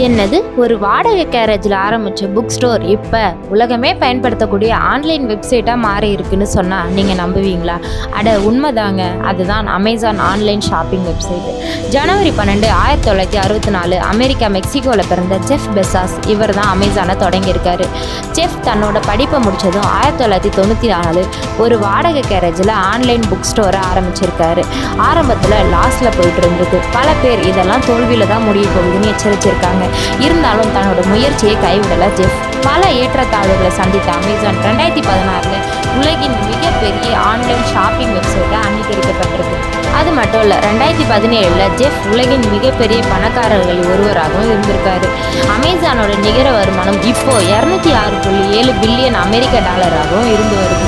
என்னது? ஒரு வாடகை கேரேஜில் ஆரம்பித்த புக் ஸ்டோர் இப்போ உலகமே பயன்படுத்தக்கூடிய ஆன்லைன் வெப்சைட்டாக மாறி இருக்குன்னு சொன்னால் நீங்கள் நம்புவீங்களா? அட உண்மைதாங்க. அதுதான் அமேசான் ஆன்லைன் ஷாப்பிங் வெப்சைட் ஜனவரி பன்னெண்டு ஆயிரத்தி தொள்ளாயிரத்தி அறுபத்தி நாலு அமெரிக்கா மெக்சிகோவில் பிறந்த ஜெஃப் பெசாஸ். இவர் தான் அமேசானை தொடங்கியிருக்காரு. ஜெஃப் தன்னோட படிப்பை முடித்ததும் ஆயிரத்தி தொள்ளாயிரத்தி தொண்ணூற்றி நாலு ஒரு வாடகை கேரேஜில் ஆன்லைன் புக் ஸ்டோரை ஆரம்பிச்சிருக்காரு. ஆரம்பத்தில் லாஸில் போயிட்டு இருந்தது. பல பேர் இதெல்லாம் தோல்வியில் தான் முடிய போகுதுன்னு எச்சரிச்சிருக்காங்க. இருந்தாலும் தன்னோட முயற்சியை கைவிடல ஜெஃப். பல ஏற்றத்தாழ்வுகளை சந்தித்த அமேசான் ரெண்டாயிரத்தி பதினாறில் உலகின் மிகப்பெரிய ஆன்லைன் ஷாப்பிங் வெப்சைட்டாக அங்கீகரிக்கப்பட்டிருக்கு. அது மட்டும் இல்லை ரெண்டாயிரத்தி பதினேழில் ஜெஃப் உலகின் மிகப்பெரிய பணக்காரர்களில் ஒருவராகவும் இருந்திருக்காரு. அமேசானோட நிகர வருமானம் இப்போது இரநூத்தி ஆறு புள்ளி ஏழு பில்லியன் அமெரிக்க டாலராகவும் இருந்து வருது.